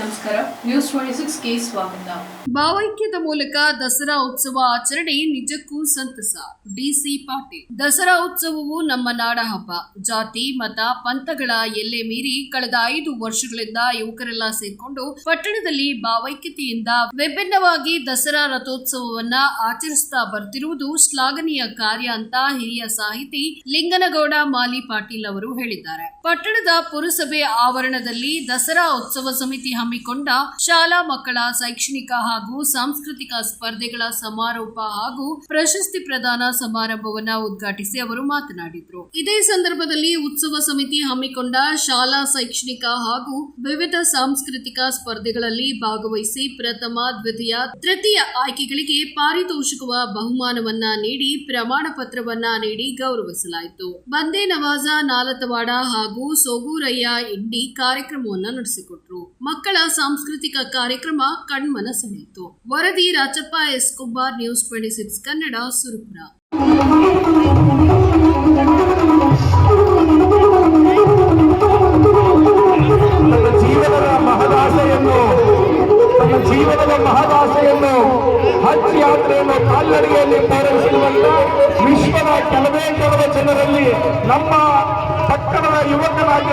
ನಮಸ್ಕಾರ. News twenty six K ಸ್ವಾಗತ. ಭಾವೈಕ್ಯದ ಮೂಲಕ ದಸರಾ ಉತ್ಸವ ಆಚರಣೆ ನಿಜಕ್ಕೂ ಸಂತಸ. ಡಿಸಿ ಪಾಟೀಲ್. ದಸರಾ ಉತ್ಸವವು ನಮ್ಮ ನಾಡ ಹಬ್ಬ ಜಾತಿ, ಮತ, ಪಂಥಗಳ ಎಲ್ಲೆ ಮೀರಿ ಕಳೆದ ಐದು ವರ್ಷಗಳಿಂದ ಯುವಕರೆಲ್ಲ ಸೇರ್ಕೊಂಡು ಪಟ್ಟಣದಲ್ಲಿ ಭಾವೈಕ್ಯತೆಯಿಂದ ವಿಭಿನ್ನವಾಗಿ ದಸರಾ ರಥೋತ್ಸವವನ್ನ ಆಚರಿಸುತ್ತಾ ಬರ್ತಿರುವುದು ಶ್ಲಾಘನೀಯ ಕಾರ್ಯ ಅಂತ ಹಿರಿಯ ಸಾಹಿತಿ ಲಿಂಗನಗೌಡ ಮಾಲಿ ಪಾಟೀಲ್ ಅವರು ಹೇಳಿದ್ದಾರೆ. ಪಟ್ಟಣದ ಪುರಸಭೆ ಆವರಣದಲ್ಲಿ ದಸರಾ ಉತ್ಸವ ಸಮಿತಿ ಹಮ್ಮಿಕೊಂಡ ಶಾಲಾ ಮಕ್ಕಳ ಶೈಕ್ಷಣಿಕ ಹಾಗೂ ಸಾಂಸ್ಕೃತಿಕ ಸ್ಪರ್ಧೆಗಳ ಸಮಾರೋಪ ಹಾಗೂ ಪ್ರಶಸ್ತಿ ಪ್ರದಾನ ಸಮಾರಂಭವನ್ನ ಉದ್ಘಾಟಿಸಿ ಅವರು ಮಾತನಾಡಿದರು. ಇದೇ ಸಂದರ್ಭದಲ್ಲಿ ಉತ್ಸವ ಸಮಿತಿ ಹಮ್ಮಿಕೊಂಡ ಶಾಲಾ ಶೈಕ್ಷಣಿಕ ಹಾಗೂ ವಿವಿಧ ಸಾಂಸ್ಕೃತಿಕ ಸ್ಪರ್ಧೆಗಳಲ್ಲಿ ಭಾಗವಹಿಸಿ ಪ್ರಥಮ, ದ್ವಿತೀಯ, ತೃತೀಯ ಆಯ್ಕೆಗಳಿಗೆ ಪಾರಿತೋಷಿಕವ ಬಹುಮಾನವನ್ನ ನೀಡಿ ಪ್ರಮಾಣ ಪತ್ರವನ್ನ ನೀಡಿ ಗೌರವಿಸಲಾಯಿತು. ಬಂದೇ ನವಾಜ, ನಾಲತವಾಡ ಹಾಗೂ ಸೋಗೂರಯ್ಯ, ಇಂಡಿ ಕಾರ್ಯಕ್ರಮವನ್ನ ನಡೆಸಿಕೊಟ್ರು. ಮಕ್ಕಳ ಸಾಂಸ್ಕೃತಿಕ ಕಾರ್ಯಕ್ರಮ ಕಣ್ಮನ ಸೆಳೆಯಿತು ವರದಿ Rachappa S Kubbar news twenty six Kannada, Surapura. ಜೀವನದ ಮಹದಾಸೆಯನ್ನು ಹಜ್ ಯಾತ್ರೆಯನ್ನು ಕಾಲ್ನಡಿಗೆಯಲ್ಲಿ ಪೂರೈಸಿರುವಂತ ವಿಶ್ವದ ಕೆಲವೇ ಕೆಲವು ಜನರಲ್ಲಿ ನಮ್ಮ ಪಟ್ಟಣದ ಯುವಕನಾಗಿ